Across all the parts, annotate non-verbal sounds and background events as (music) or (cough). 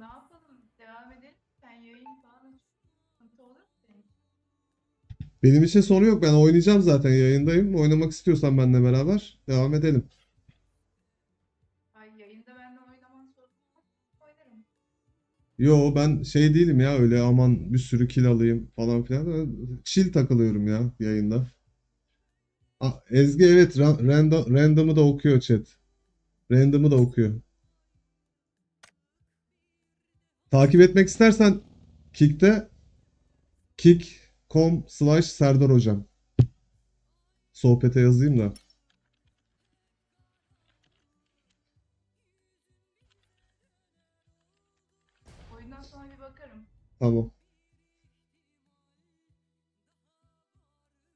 Ne yapalım? Devam edelim. Sen yayın falan aç. Sıkıntı olur mu senin? Benim için sorun yok. Ben oynayacağım zaten yayındayım. Oynamak istiyorsan benimle beraber devam edelim. Ay yayında benimle oynaman sorun yok. Oynarım. Yo ben şey değilim ya öyle aman bir sürü kill alayım falan filan. Ben Chill takılıyorum ya yayında. Aa, Ezgi evet ra- random, random'ı da okuyor chat. Random'ı da okuyor. Takip etmek istersen Kick'te kick.com slash Serdar Hocam. Sohbete yazayım da. Oyundan sonra bir bakarım. Tamam.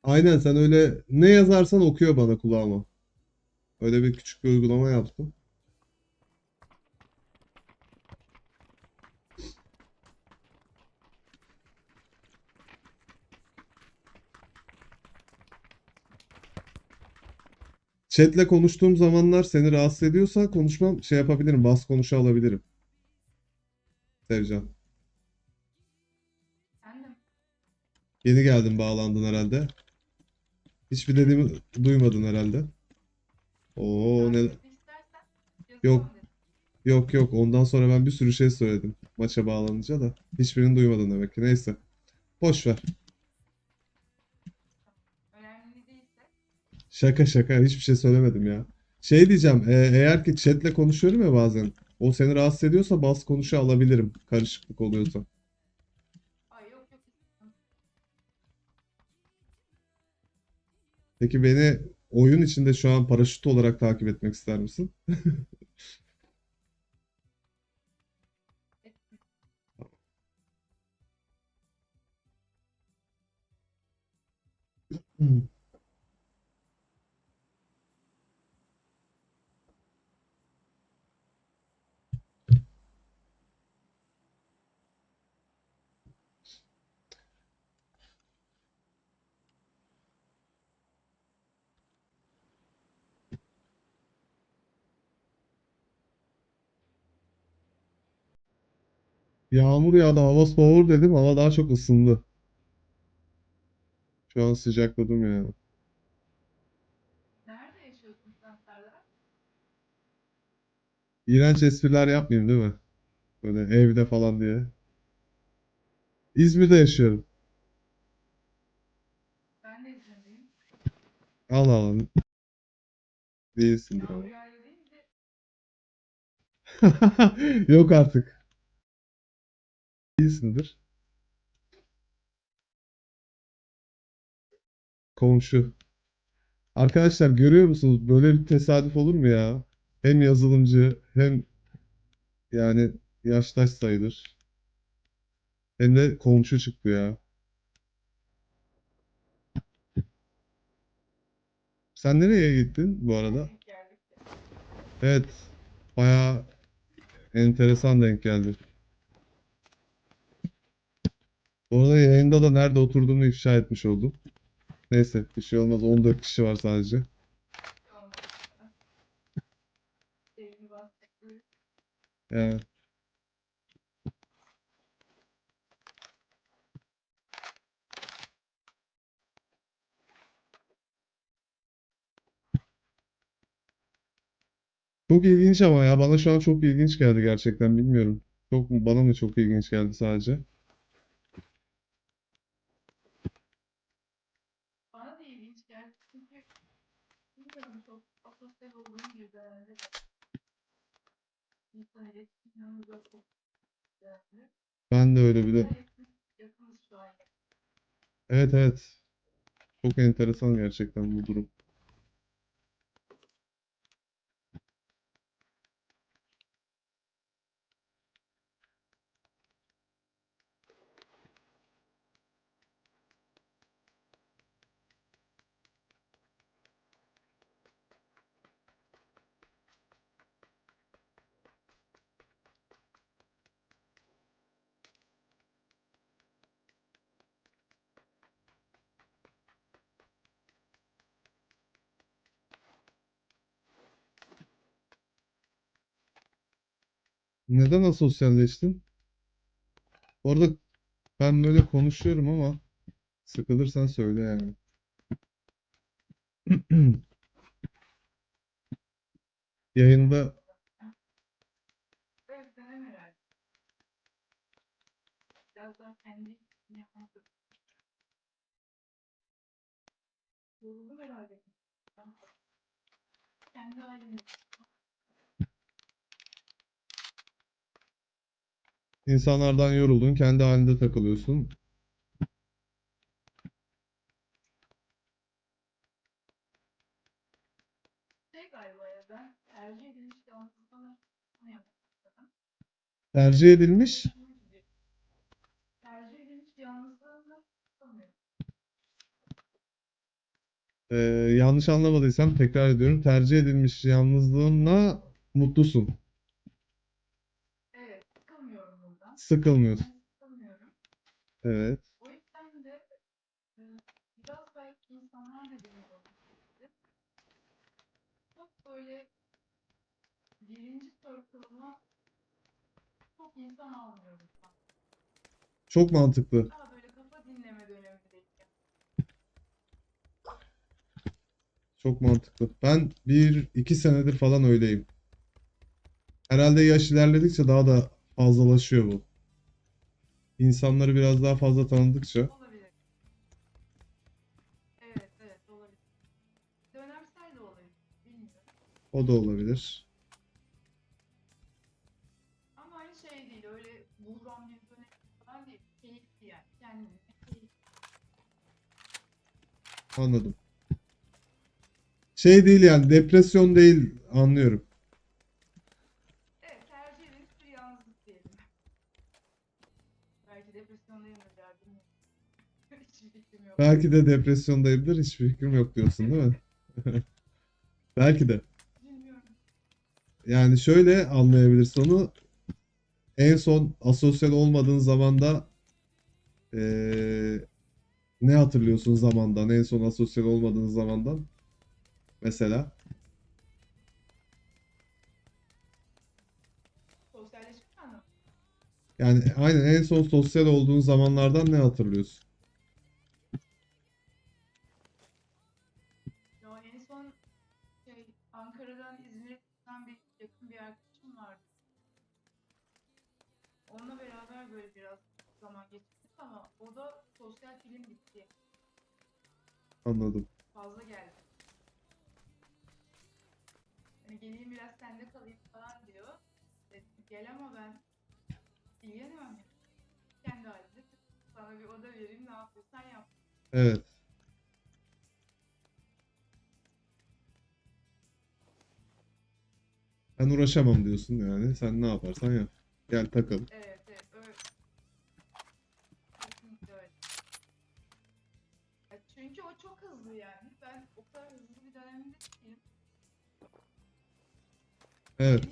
Aynen sen öyle ne yazarsan okuyor bana kulağıma. Öyle bir küçük bir uygulama yaptım. Chat'le konuştuğum zamanlar seni rahatsız ediyorsa konuşmam şey yapabilirim. Bas konuşa alabilirim. Sevcan. Mi? Yeni geldin bağlandın herhalde. Hiçbir dediğimi duymadın herhalde. Oo ne Yok. yok yok ondan sonra ben bir sürü şey söyledim maça bağlanınca da hiçbirini duymadın demek ki. Neyse. Boş ver. Şaka şaka hiçbir şey söylemedim ya. Şey diyeceğim e, eğer ki chatle konuşuyorum ya bazen o seni rahatsız ediyorsa bas konuşa alabilirim karışıklık oluyorsa. Ay yok yok. Peki beni oyun içinde şu an paraşüt olarak takip etmek ister misin? etme. (laughs) Yağmur yağdı hava soğur dedim hava daha çok ısındı. Şu an sıcakladım yani. Nerede yaşıyorsun sen Serdar? İğrenç espriler yapmayayım değil mi? Böyle evde falan diye. İzmir'de yaşıyorum. Ben de İzmir'deyim. Allah Allah. Değilsindir ama. Yağmur (laughs) Yok artık. Değilsindir. Komşu. Arkadaşlar görüyor musunuz? Böyle bir tesadüf olur mu ya? Hem yazılımcı hem yani yaştaş sayılır. Hem de komşu çıktı ya. Sen nereye gittin bu arada? Evet. Bayağı enteresan denk geldi. Bu arada yayında da nerede oturduğumu ifşa etmiş oldum. Neyse bir şey olmaz. 14 kişi var sadece. Yani. Çok ilginç ama ya bana şu an çok ilginç geldi gerçekten bilmiyorum. Çok bana mı çok ilginç geldi sadece? Bana da ilginç geldi çünkü bilmiyorum çok asosyal olduğum gibi herhalde. İnsan iletişim yanında çok güzeldi. Ben de öyle bir de. Evet evet. Çok enteresan gerçekten bu durum. Neden asosyalleştin? Bu arada ben böyle konuşuyorum ama sıkılırsan söyle yani. (clears throat) Yayında kendi işini yapmak Yoruldum herhalde. Kendi halimi. İnsanlardan yoruldun, kendi halinde takılıyorsun. Şey tercih edilmiş. Tercih. Ee, yanlış anlamadıysam tekrar ediyorum. Tercih edilmiş yalnızlığınla mutlusun. Evet, sıkılmıyorum bundan. Sıkılmıyorsun. Sıkılmıyorum. Evet. O yüzden de e, biraz belki insanlar da benim olabilir. Çok böyle birinci circle'ıma çok insan almıyorum. ben. Çok mantıklı. Daha böyle kafa dinleme dönemindeyim. Çok mantıklı. Ben bir iki senedir falan öyleyim. Herhalde yaş ilerledikçe daha da fazlalaşıyor bu. İnsanları biraz daha fazla tanıdıkça. Olabilir. Evet, evet olabilir. Dönemsel de olabilir. Bilmiyorum. O da olabilir. Ama aynı şey değil. Öyle buhran bir dönem falan değil. Keyifli yani. Kendine keyifli. Anladım. Şey değil yani depresyon değil anlıyorum. Belki de depresyondayımdır hiçbir fikrim yok diyorsun değil mi? (laughs) Belki de. Yani şöyle anlayabilirsin onu. En son asosyal olmadığın zamanda eee, ne hatırlıyorsun zamandan? En son asosyal olmadığın zamandan? Mesela. Yani aynen en son sosyal olduğun zamanlardan ne hatırlıyorsun? Böyle biraz zaman geçirdik ama o da sosyal film bitti. Anladım. Fazla geldi. Hani geleyim biraz sende kalayım falan diyor. Dedim, gel ama ben ilgilenemem. Kendi halinde sana bir oda vereyim ne yapıyorsan yap. Evet. Ben uğraşamam diyorsun yani. Sen ne yaparsan yap. Gel takalım. Evet Evet.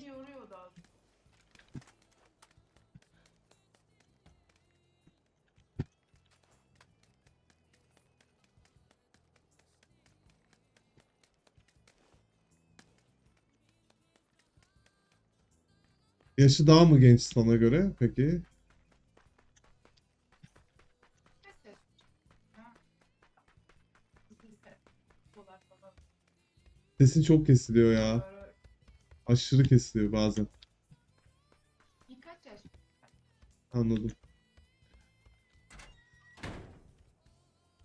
Yaşı daha mı genç sana göre? Peki. Sesin çok kesiliyor ya. Aşırı kesiliyor bazen. Anladım.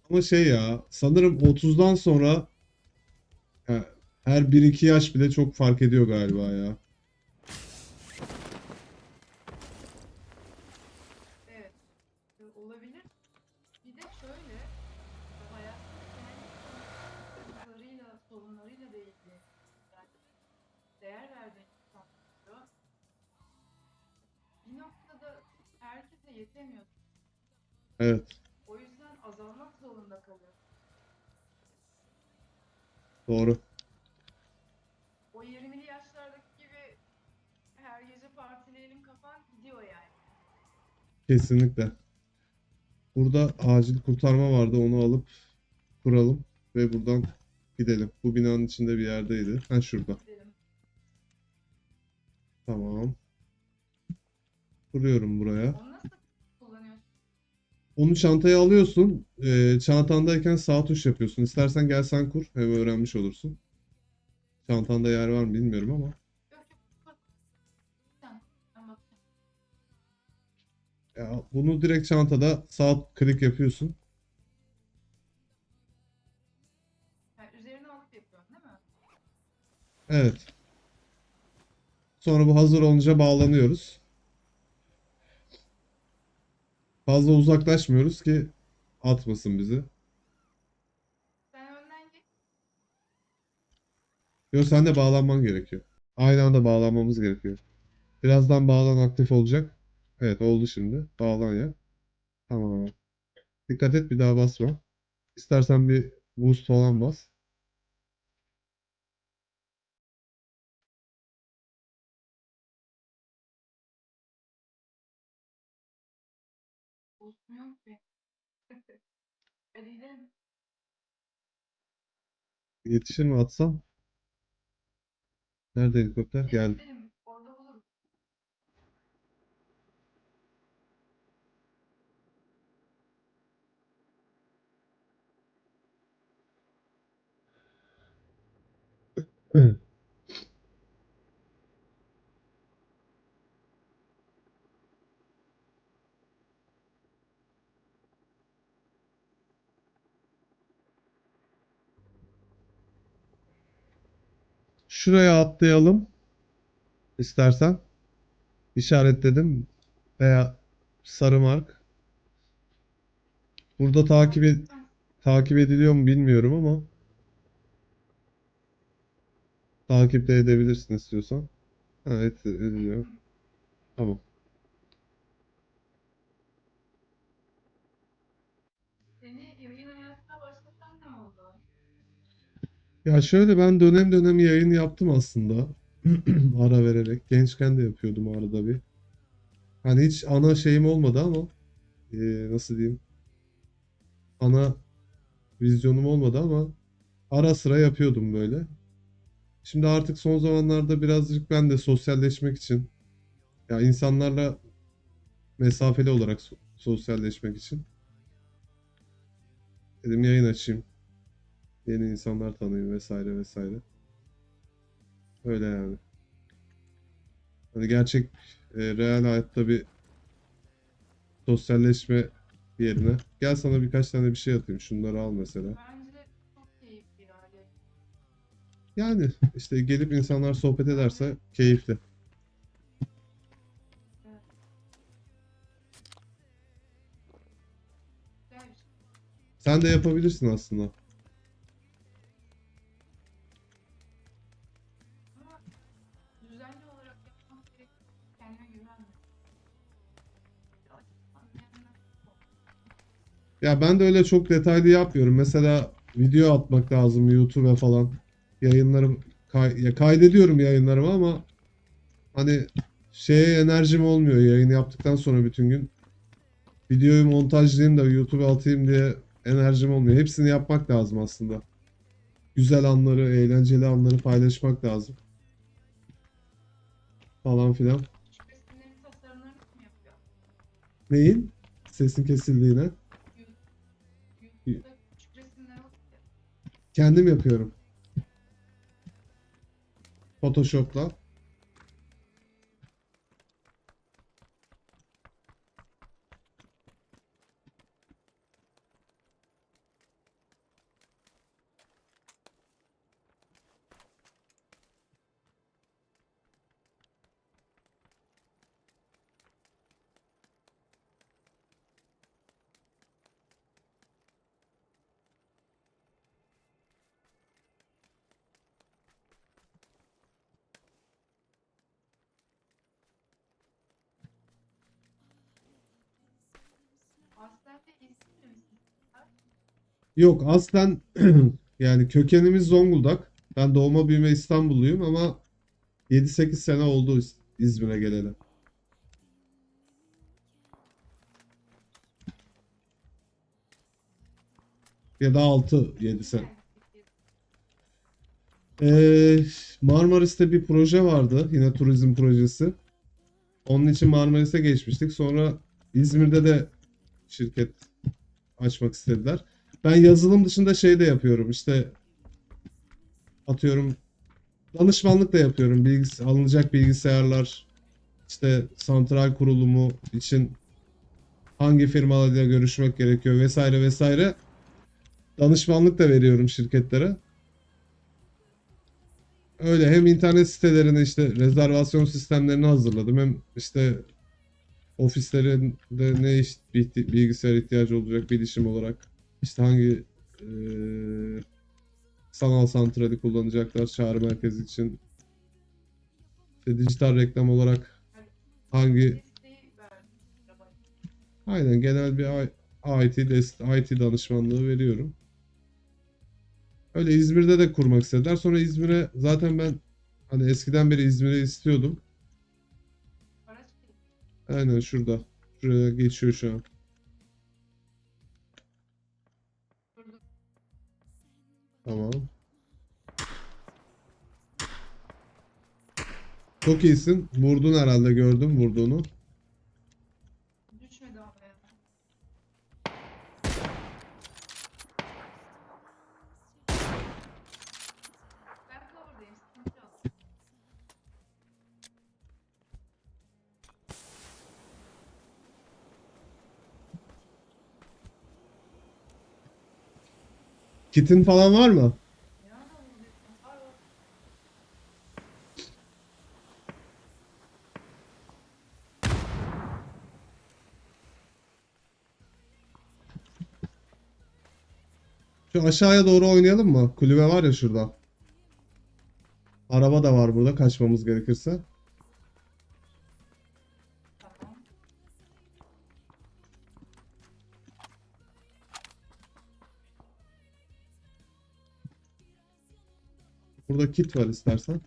Ama şey ya sanırım 30'dan sonra ya, her 1-2 yaş bile çok fark ediyor galiba ya. Herkese yetemiyor. Evet. O yüzden azalmak zorunda kalıyor. Doğru. O 20'li yaşlardaki gibi her gece partileyelim kafan gidiyor yani. Kesinlikle. Burada acil kurtarma vardı. Onu alıp kuralım ve buradan gidelim. Bu binanın içinde bir yerdeydi. Ha şurada. Gidelim. Tamam. Kuruyorum buraya. Kullanıyorsun? Onu çantaya alıyorsun. Ee, çantandayken sağ tuş yapıyorsun. İstersen gel sen kur. Hem öğrenmiş olursun. Çantanda yer var mı bilmiyorum ama. Ya bunu direkt çantada sağ klik yapıyorsun. Üzerine alıp yapıyorsun değil mi? Evet. Sonra bu hazır olunca bağlanıyoruz. Fazla uzaklaşmıyoruz ki atmasın bizi. Sen önden git. Yok sen de bağlanman gerekiyor. Aynı anda bağlanmamız gerekiyor. Birazdan bağlan aktif olacak. Evet oldu şimdi. Bağlan ya. Tamam. Dikkat et bir daha basma. İstersen bir boost falan bas. Gidelim. Yetişir mi atsam? Nerede helikopter? Geldi. gidelim. Orada bulurum. (clears throat) Şuraya atlayalım. İstersen. İşaretledim. Veya sarı mark. Burada takip et, takip ediliyor mu bilmiyorum ama takip de edebilirsin istiyorsan. Ha, et, ediliyor. Tamam. Seni yayın hayatına başlatan ne oldu? Ya şöyle ben dönem dönem yayın yaptım aslında. (clears throat) Ara vererek. Gençken de yapıyordum arada bir. Hani hiç ana şeyim olmadı ama eee, nasıl diyeyim? Ana vizyonum olmadı ama ara sıra yapıyordum böyle. Şimdi artık son zamanlarda birazcık ben de sosyalleşmek için ya insanlarla mesafeli olarak so- sosyalleşmek için dedim yayın açayım. Yeni insanlar tanıyayım vesaire vesaire. Öyle yani. Hani gerçek e, real hayatta bir sosyalleşme yerine. Gel sana birkaç tane bir şey atayım. Şunları al mesela. Bence çok keyifli yani. Yani işte gelip insanlar sohbet ederse keyifli. Sen de yapabilirsin aslında. Ya ben de öyle çok detaylı yapmıyorum. Mesela video atmak lazım YouTube'a falan. Yayınlarım kay- ya kaydediyorum yayınlarımı ama hani şeye enerjim olmuyor yayın yaptıktan sonra bütün gün. Videoyu montajlayayım da YouTube'a atayım diye enerjim olmuyor. Hepsini yapmak lazım aslında. Güzel anları, eğlenceli anları paylaşmak lazım. Falan filan. Neyin? Sesin kesildiğine. Kendim yapıyorum. Photoshop'la. Yok aslen (clears throat) yani kökenimiz Zonguldak. Ben doğma büyüme İstanbulluyum ama 7-8 sene oldu İz- İzmir'e geleli. Ya da 6-7 sene. Ee, Marmaris'te bir proje vardı. Yine turizm projesi. Onun için Marmaris'e geçmiştik. Sonra İzmir'de de şirket açmak istediler. Ben yazılım dışında şey de yapıyorum. İşte atıyorum danışmanlık da yapıyorum. Bilgis alınacak bilgisayarlar, işte santral kurulumu için hangi firmalarla görüşmek gerekiyor vesaire vesaire. Danışmanlık da veriyorum şirketlere. Öyle hem internet sitelerine işte rezervasyon sistemlerini hazırladım hem işte ofislerinde ne iş, bilgi- bilgisayar ihtiyacı olacak bilişim olarak işte hangi eee, sanal santrali kullanacaklar çağrı merkezi için işte dijital reklam olarak hangi aynen genel bir IT IT danışmanlığı veriyorum. Öyle İzmir'de de kurmak istediler. Sonra İzmir'e zaten ben hani eskiden beri İzmir'i istiyordum. Aynen şurada. Şuraya geçiyor şu an. Tamam. Çok iyisin. Vurdun herhalde gördüm vurduğunu. Kitin falan var mı? Şu aşağıya doğru oynayalım mı? Kulübe var ya şurada. Araba da var burada kaçmamız gerekirse. Burada kit var istersen.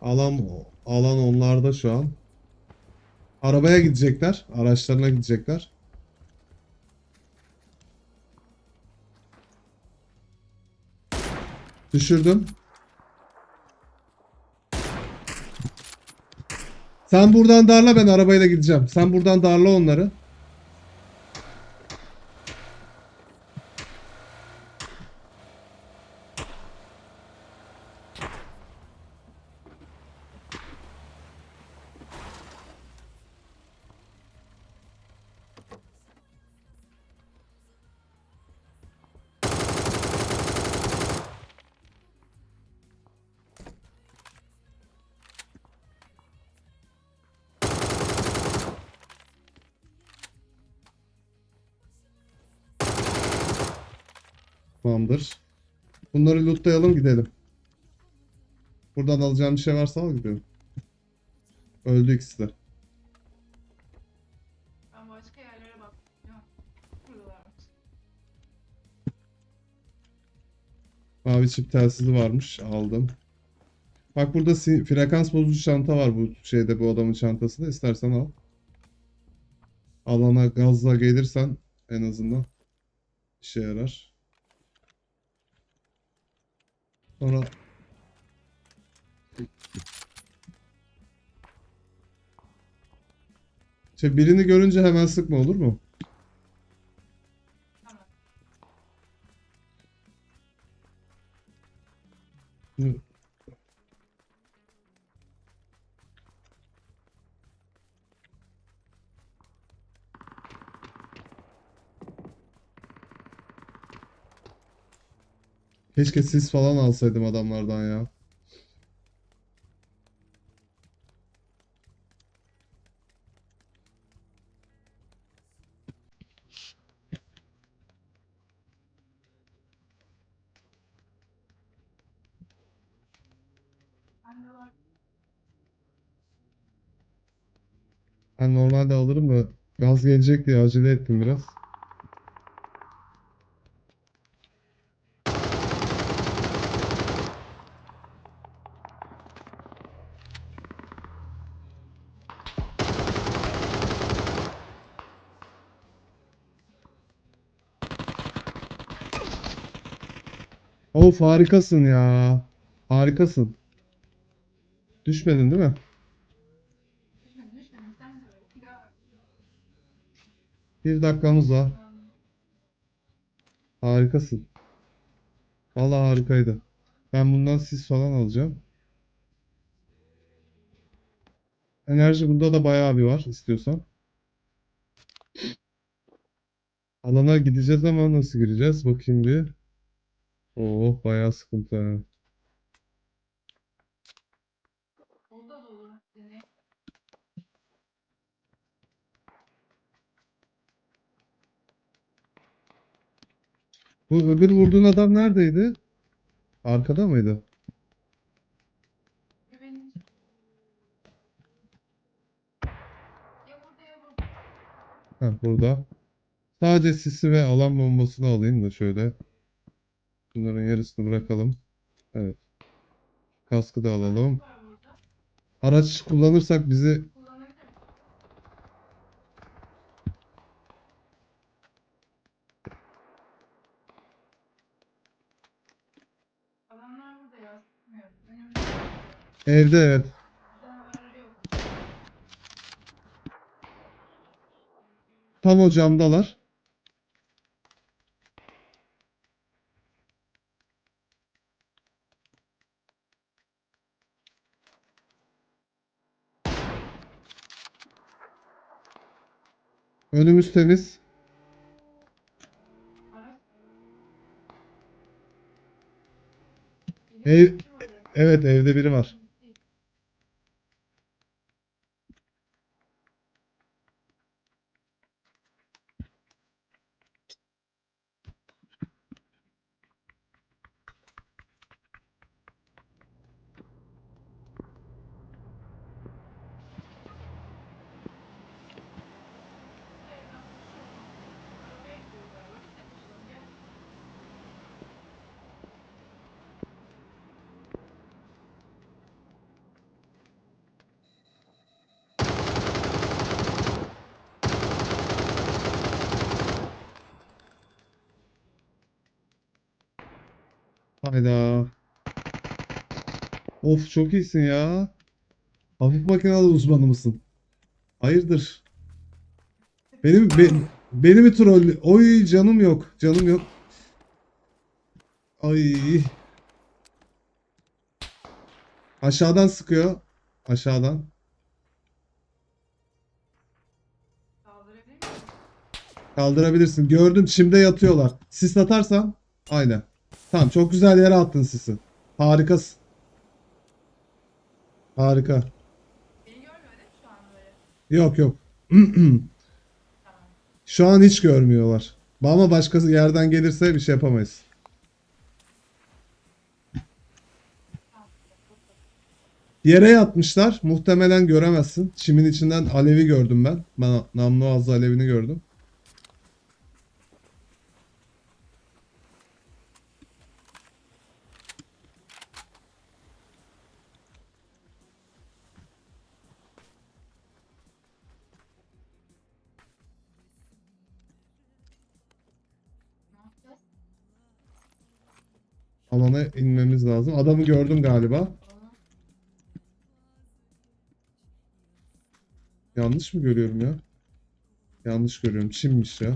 Alan alan onlarda şu an. Arabaya gidecekler. Araçlarına gidecekler. Düşürdüm. Sen buradan darla ben arabayla gideceğim. Sen buradan darla onları. Tamamdır. Bunları lootlayalım gidelim. Buradan alacağım bir şey varsa al gidelim. Öldü ikisi de. Ben başka yerlere. Mavi çip telsizi varmış. Aldım. Bak burada frekans bozucu çanta var bu şeyde bu adamın çantasında. İstersen al. Alana gazla gelirsen en azından işe yarar. Sonra İşte birini görünce hemen sıkma olur mu? Tamam. Keşke sis falan alsaydım adamlardan ya. Ben normalde alırım da gaz gelecek diye acele ettim biraz. Of harikasın ya. Harikasın. Düşmedin değil mi? Bir dakikamız var. Harikasın. Vallahi harikaydı. Ben bundan sis falan alacağım. Enerji bunda da bayağı bir var istiyorsan. Alana gideceğiz ama nasıl gireceğiz? Bakayım bir. Oh bayağı sıkıntı. ha. Bu öbür vurduğun adam neredeydi? Arkada mıydı? Ha burada. Sadece sisi ve alan bombasını alayım da şöyle. Bunların yarısını bırakalım. Evet. Kaskı da alalım. Araç kullanırsak bizi evde evet. Tam o camdalar. Önümüz temiz. Ev-. Evet evde biri var. Of çok iyisin ya. Hafif makinalı uzmanı mısın? Hayırdır? Benim be, beni mi troll? Oy canım yok. Canım yok. Ay. Aşağıdan sıkıyor. Aşağıdan. Kaldırabilirsin. Gördüm çimde yatıyorlar. Sis atarsan aynen. Tamam çok güzel yere attın sisi. Harikasın. Harika. Beni görmüyor değil mi şu an böyle? Yok yok. (clears throat) Şu an hiç görmüyorlar. Ama başkası yerden gelirse bir şey yapamayız. Yere yatmışlar. Muhtemelen göremezsin. Çimin içinden alevi gördüm ben. Ben namlu ağzı alevini gördüm. Alana inmemiz lazım. Adamı gördüm galiba. Yanlış mı görüyorum ya? Yanlış görüyorum. Çimmiş ya.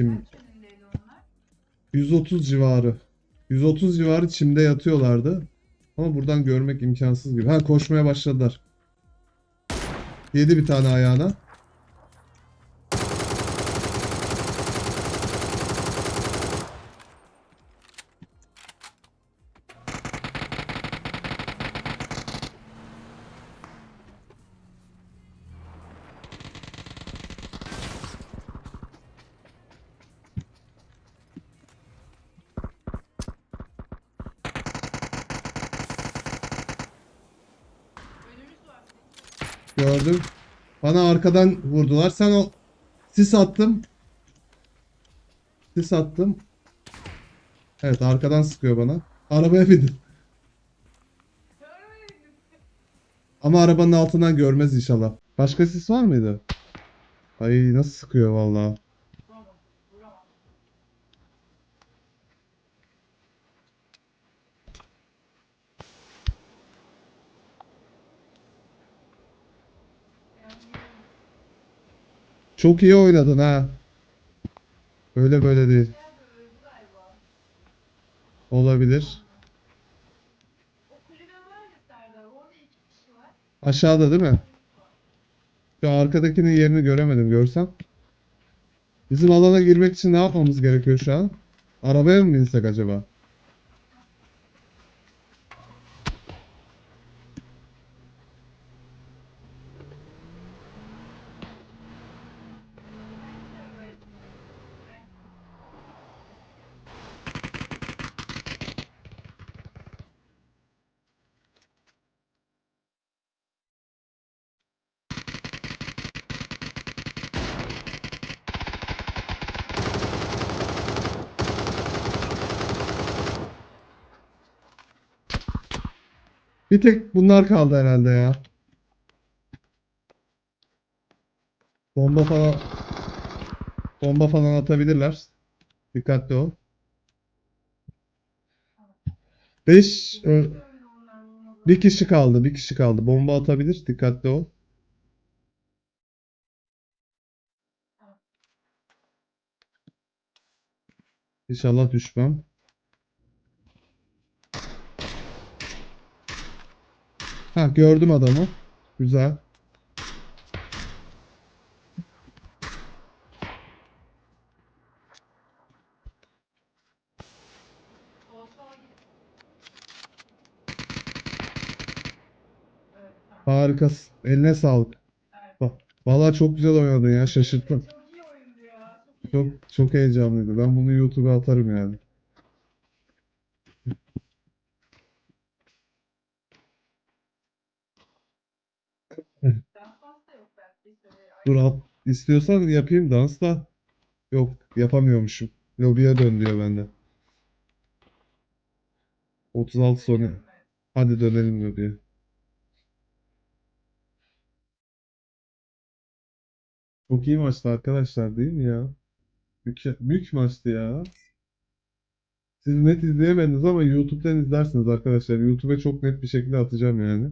Onlar? 130 civarı. 130 civarı çimde yatıyorlardı. Ama buradan görmek imkansız gibi. Ha koşmaya başladılar. Yedi bir tane ayağına. Gördüm. Bana arkadan vurdular. Sen o sis attım. Sis attım. Evet arkadan sıkıyor bana. Arabaya bindim. Ama arabanın altından görmez inşallah. Başka sis var mıydı? Ay nasıl sıkıyor vallahi. Çok iyi oynadın ha. Öyle böyle değil. Olabilir. Aşağıda değil mi? Şu arkadakinin yerini göremedim. Görsem. Bizim alana girmek için ne yapmamız gerekiyor şu an? Arabaya mı binsek acaba? Bir tek bunlar kaldı herhalde ya. Bomba falan bomba falan atabilirler. Dikkatli ol. 5 Öyle onlar vurmadı. bir kişi kaldı. Bir kişi kaldı. Bomba atabilir. Dikkatli ol. İnşallah düşmem. Ha gördüm adamı. Güzel. Evet. Harikasın. Eline sağlık. Bak, Vallahi çok güzel oynadın ya. Şaşırttın. Çok çok heyecanlıydı. Ben bunu YouTube'a atarım yani. Daha fazla yok belki. Şöyle Dur at. İstiyorsan yapayım dans da. Yok yapamıyormuşum. Lobiye dön diyor bende. 36 sonra. Hadi dönelim lobiye. Çok iyi maçtı arkadaşlar değil mi ya? Müke mük maçtı ya. Siz net izleyemediniz ama YouTube'dan izlersiniz arkadaşlar. YouTube'a çok net bir şekilde atacağım yani.